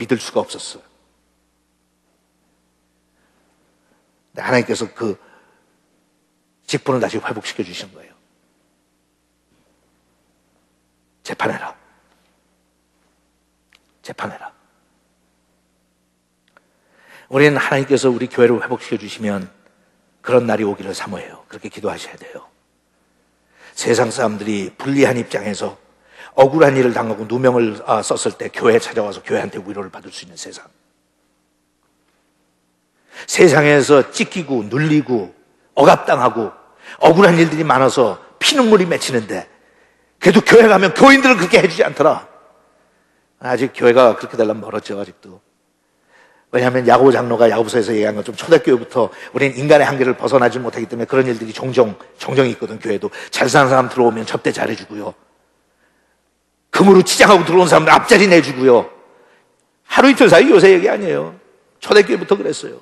믿을 수가 없었어요. 하나님께서 그 직분을 다시 회복시켜 주신 거예요. 재판해라. 재판해라. 우리는 하나님께서 우리 교회를 회복시켜 주시면 그런 날이 오기를 사모해요. 그렇게 기도하셔야 돼요. 세상 사람들이 불리한 입장에서 억울한 일을 당하고 누명을 아, 썼을 때 교회에 찾아와서 교회한테 위로를 받을 수 있는 세상. 세상에서 찢기고 눌리고 억압당하고 억울한 일들이 많아서 피눈물이 맺히는데 그래도 교회 가면 교인들은 그렇게 해주지 않더라. 아직 교회가 그렇게 되려면 멀었죠, 아직도. 왜냐하면 야고 장로가 야고보서에서 얘기한 것좀 초대교회부터 우리는 인간의 한계를 벗어나지 못하기 때문에 그런 일들이 종종, 종종 있거든, 교회도. 잘 사는 사람 들어오면 접대 잘해주고요. 금으로 치장하고 들어온 사람들 앞자리 내주고요. 하루 이틀 사이 요새 얘기 아니에요. 초대교회부터 그랬어요.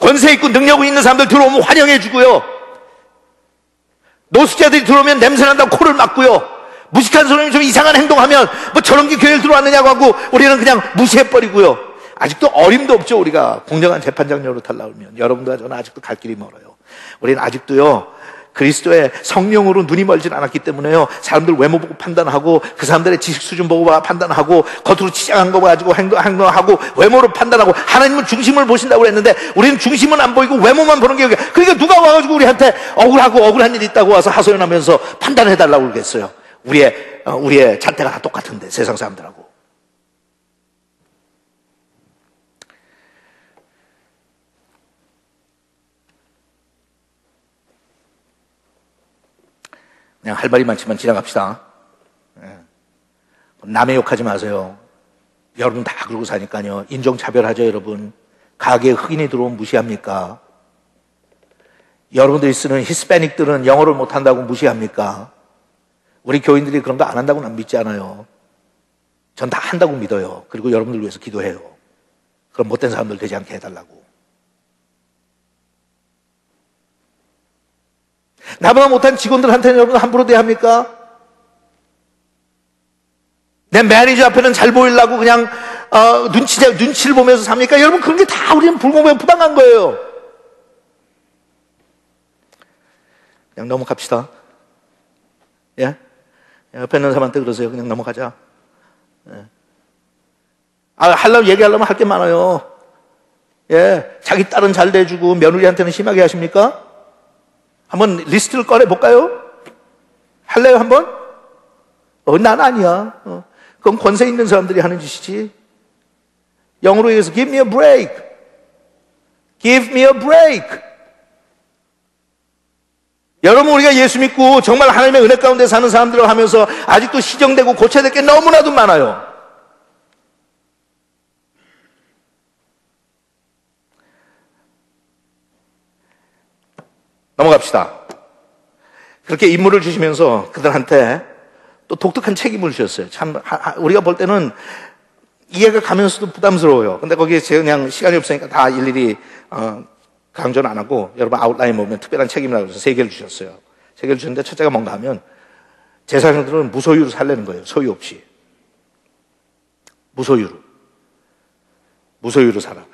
권세 있고 능력 있는 사람들 들어오면 환영해 주고요. 노숙자들이 들어오면 냄새난다고 코를 막고요. 무식한 사람이 좀 이상한 행동하면 뭐 저런 게 교회를 들어왔느냐고 하고 우리는 그냥 무시해버리고요. 아직도 어림도 없죠, 우리가. 공정한 재판장 노릇할 나오면. 여러분들과 저는 아직도 갈 길이 멀어요. 우리는 아직도요, 그리스도의 성령으로 눈이 멀진 않았기 때문에요. 사람들 외모 보고 판단하고 그 사람들의 지식 수준 보고 판단하고 겉으로 치장한 거 가지고 행동, 행동하고 외모로 판단하고 하나님은 중심을 보신다고 그랬는데 우리는 중심은 안 보이고 외모만 보는 게 그러니까 누가 와가지고 우리한테 억울하고 억울한 일이 있다고 와서 하소연하면서 판단해달라고 그러겠어요. 우리의, 어, 우리의 잣대가 다 똑같은데 세상 사람들하고. 그냥 할 말이 많지만 지나갑시다. 예. 남의 욕하지 마세요. 여러분 다 그러고 사니까요. 인종차별하죠, 여러분. 가게에 흑인이 들어오면 무시합니까? 여러분들이 쓰는 히스패닉들은 영어를 못한다고 무시합니까? 우리 교인들이 그런 거 안 한다고 난 믿지 않아요. 전 다 한다고 믿어요. 그리고 여러분들 위해서 기도해요. 그럼 못된 사람들 되지 않게 해달라고. 나보다 못한 직원들한테는 여러분 함부로 대합니까? 내 매니저 앞에는 잘 보이려고 그냥 어, 눈치 눈치를 보면서 삽니까? 여러분 그런 게 다 우리는 불공평 부당한 거예요. 그냥 넘어갑시다. 예? 옆에 있는 사람한테 그러세요. 그냥 넘어가자. 예. 아, 하려면 얘기하려면 할 게 많아요. 예. 자기 딸은 잘 대주고 며느리한테는 심하게 하십니까? 한번 리스트를 꺼내볼까요? 할래요, 한번? 어, 난 아니야. 어. 그건 권세 있는 사람들이 하는 짓이지. 영어로 얘기해서 give me a break. give me a break. 여러분 우리가 예수 믿고 정말 하나님의 은혜 가운데 사는 사람들을 하면서 아직도 시정되고 고쳐야 될 게 너무나도 많아요. 넘어갑시다. 그렇게 임무를 주시면서 그들한테 또 독특한 책임을 주셨어요. 참, 우리가 볼 때는 이해가 가면서도 부담스러워요. 근데 거기에 제가 그냥 시간이 없으니까 다 일일이, 어, 강조는 안 하고 여러분 아웃라인 보면 특별한 책임이라고 해서 세 개를 주셨어요. 세 개를 주셨는데 첫째가 뭔가 하면 제사장들은 무소유로 살려는 거예요. 소유 없이. 무소유로. 무소유로 살아.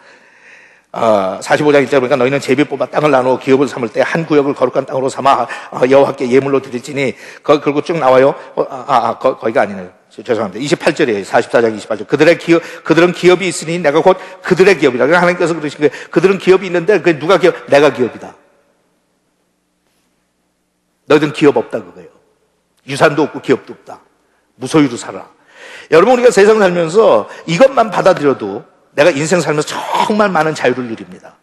아, 45장 1절 보니까 너희는 제비 뽑아 땅을 나누어 기업을 삼을 때 한 구역을 거룩한 땅으로 삼아 아, 여호와께 예물로 드릴지니 거, 그리고 쭉 나와요. 어, 아, 아, 아 거, 거기가 아니네요. 죄송합니다. 28절이에요. 44장 28절. 그들의 기업, 그들은 기업이 있으니 내가 곧 그들의 기업이다. 그러니까 하나님께서 그러신 거예요. 그들은 기업이 있는데 그 누가 기업? 내가 기업이다. 너희들은 기업 없다 그거예요. 유산도 없고 기업도 없다. 무소유로 살아. 여러분 우리가 세상 살면서 이것만 받아들여도 내가 인생 살면서 정말 많은 자유를 누립니다.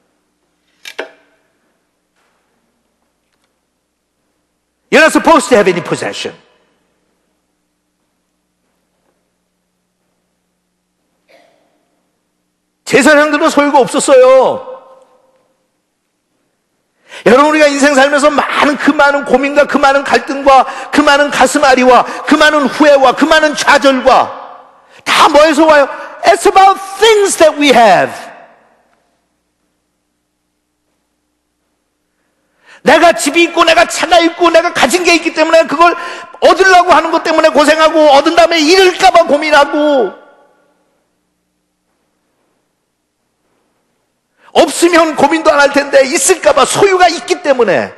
You're not supposed to have any possession. 제사장들은 소유가 없었어요. 여러분 우리가 인생 살면서 많은 그 많은 고민과 그 많은 갈등과 그 많은 가슴앓이와 그 많은 후회와 그 많은 좌절과 다 뭐에서 와요? It's about things that we have. 내가 집이 있고 내가 차가 있고 내가 가진 게 있기 때문에 그걸 얻으려고 하는 것 때문에 고생하고 얻은 다음에 잃을까봐 고민하고 없으면 고민도 안 할 텐데 있을까봐 소유가 있기 때문에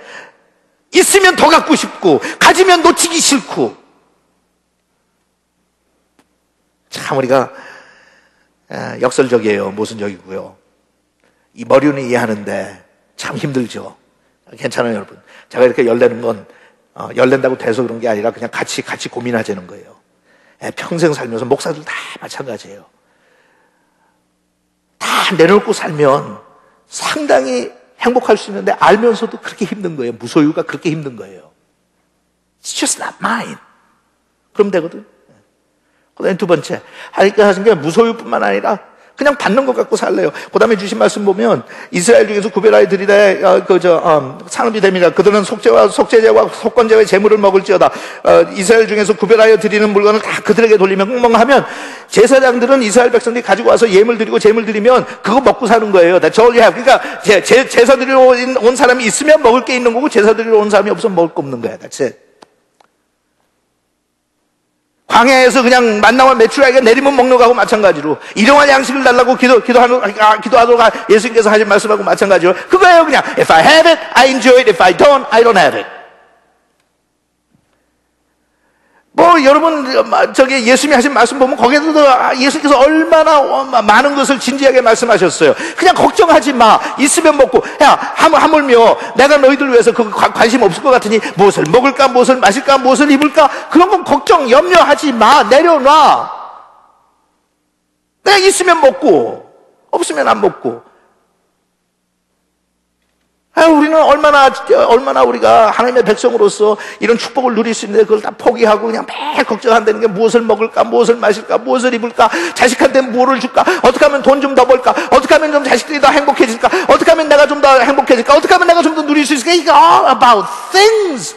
있으면 더 갖고 싶고 가지면 놓치기 싫고 참 우리가 역설적이에요 모순적이고요 이 머리는 이해하는데 참 힘들죠 괜찮아요 여러분 제가 이렇게 열내는 건 어, 열낸다고 돼서 그런 게 아니라 그냥 같이 같이 고민하자는 거예요 평생 살면서 목사들 다 마찬가지예요 다 내놓고 살면 상당히 행복할 수 있는데 알면서도 그렇게 힘든 거예요. 무소유가 그렇게 힘든 거예요. It's just not mine. 그럼 되거든. 그 다음에 두 번째. 하니까 하신 게 무소유뿐만 아니라 그냥 받는 것 갖고 살래요. 그 다음에 주신 말씀 보면 이스라엘 중에서 구별하여 드리되 어, 그저 어, 산업이 됩니다. 그들은 속죄와 속죄제와 속건제와 재물을 먹을지어다. 어, 이스라엘 중에서 구별하여 드리는 물건을 다 그들에게 돌리면 멍멍하면 제사장들은 이스라엘 백성들이 가지고 와서 예물 드리고 재물 드리면 그거 먹고 사는 거예요. 다 all you 그러니까 제, 제, 제사 드리러 온 사람이 있으면 먹을 게 있는 거고 제사 드리러 온 사람이 없으면 먹을 거 없는 거야. That's it. 광야에서 그냥 만나면 매출하게 내리면 먹는 거하고 마찬가지로 일용할 양식을 달라고 기도, 기도하는, 아, 기도하도록 예수님께서 하신 말씀하고 마찬가지로 그거예요 그냥 If I have it, I enjoy it. If I don't, I don't have it. 뭐 여러분 저기 예수님이 하신 말씀 보면 거기에도 아, 예수님께서 얼마나 많은 것을 진지하게 말씀하셨어요. 그냥 걱정하지 마. 있으면 먹고 야 하물며 내가 너희들 위해서 그 관심 없을 것 같으니 무엇을 먹을까 무엇을 마실까 무엇을 입을까 그런 건 걱정 염려하지 마. 내려놔. 내가 있으면 먹고 없으면 안 먹고 아, 우리는 얼마나, 얼마나 우리가 하나님의 백성으로서 이런 축복을 누릴 수 있는데 그걸 다 포기하고 그냥 매일 걱정한다는 게 무엇을 먹을까, 무엇을 마실까, 무엇을 입을까, 자식한테 무엇을 줄까, 어떻게 하면 돈 좀 더 벌까, 어떻게 하면 좀 자식들이 더 행복해질까, 어떻게 하면 내가 좀 더 행복해질까, 어떻게 하면 내가 좀 더 누릴 수 있을까. 이게 all about things.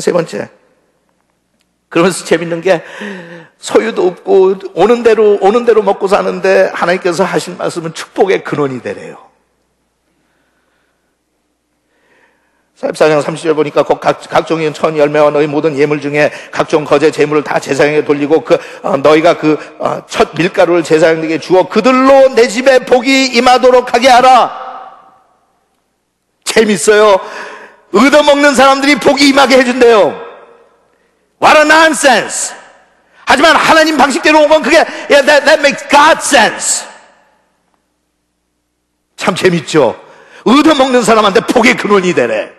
세 번째. 그러면서 재밌는 게 소유도 없고 오는 대로 오는 대로 먹고 사는데 하나님께서 하신 말씀은 축복의 근원이 되래요. 44장 30절 보니까 각, 각종의 천 열매와 너희 모든 예물 중에 각종 거제 재물을 다 제사장에게 돌리고 그 어, 너희가 그첫 어, 밀가루를 제사장에게 주어 그들로 내 집에 복이 임하도록 하게 하라. 재밌어요. 얻어먹는 사람들이 복이 임하게 해준대요. What a nonsense! 하지만 하나님 방식대로 오면 그게 yeah, that, that makes God sense. 참 재밌죠? 얻어먹는 사람한테 복의 근원이 되래.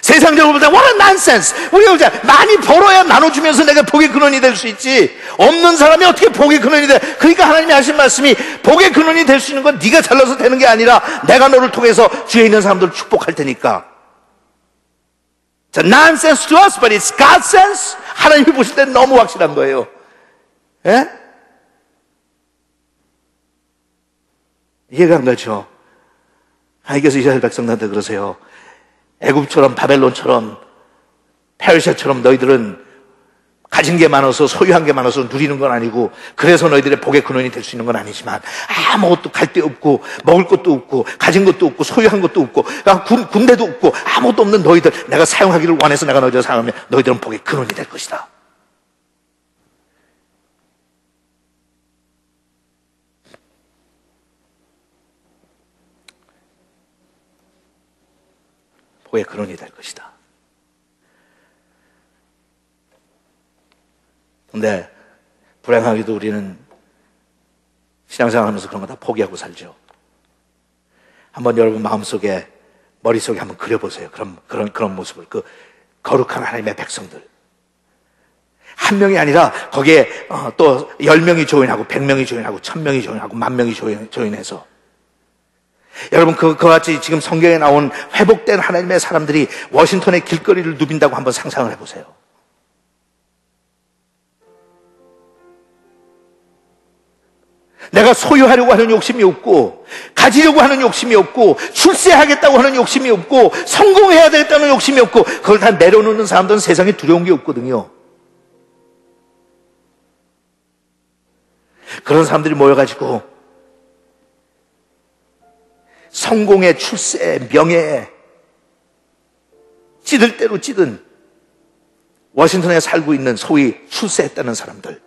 세상적으로 볼 때, what a nonsense. 우리가 이제 많이 벌어야 나눠주면서 내가 복의 근원이 될 수 있지. 없는 사람이 어떻게 복의 근원이 돼? 그러니까 하나님이 하신 말씀이 복의 근원이 될 수 있는 건 네가 잘나서 되는 게 아니라 내가 너를 통해서 주위에 있는 사람들을 축복할 테니까. A nonsense to us, but it's God's sense. 하나님이 보실 때 너무 확실한 거예요. 예? 이해가 안 가죠? 하나님께서 이스라엘 백성들한테 그러세요. 애굽처럼 바벨론처럼 페르시아처럼 너희들은 가진 게 많아서 소유한 게 많아서 누리는 건 아니고 그래서 너희들의 복의 근원이 될 수 있는 건 아니지만 아무것도 갈 데 없고 먹을 것도 없고 가진 것도 없고 소유한 것도 없고 그러니까 군, 군대도 없고 아무것도 없는 너희들 내가 사용하기를 원해서 내가 너희들 사용하면 너희들은 복의 근원이 될 것이다. 복의 근원이 될 것이다. 근데 불행하게도 우리는 신앙생활 하면서 그런 거 다 포기하고 살죠. 한번 여러분 마음속에, 머릿속에 한번 그려보세요. 그런, 그런, 그런 모습을. 그 거룩한 하나님의 백성들. 한 명이 아니라 거기에 어, 또 열 명이 조인하고 백 명이 조인하고 천 명이 조인하고 만 명이 조인, 조인해서 여러분 그, 그와 같이 지금 성경에 나온 회복된 하나님의 사람들이 워싱턴의 길거리를 누빈다고 한번 상상을 해보세요. 내가 소유하려고 하는 욕심이 없고, 가지려고 하는 욕심이 없고, 출세하겠다고 하는 욕심이 없고, 성공해야 되겠다는 욕심이 없고, 그걸 다 내려놓는 사람들은 세상에 두려운 게 없거든요. 그런 사람들이 모여가지고, 성공의 출세, 명예에 찌들 대로 찌든 워싱턴에 살고 있는 소위 출세했다는 사람들.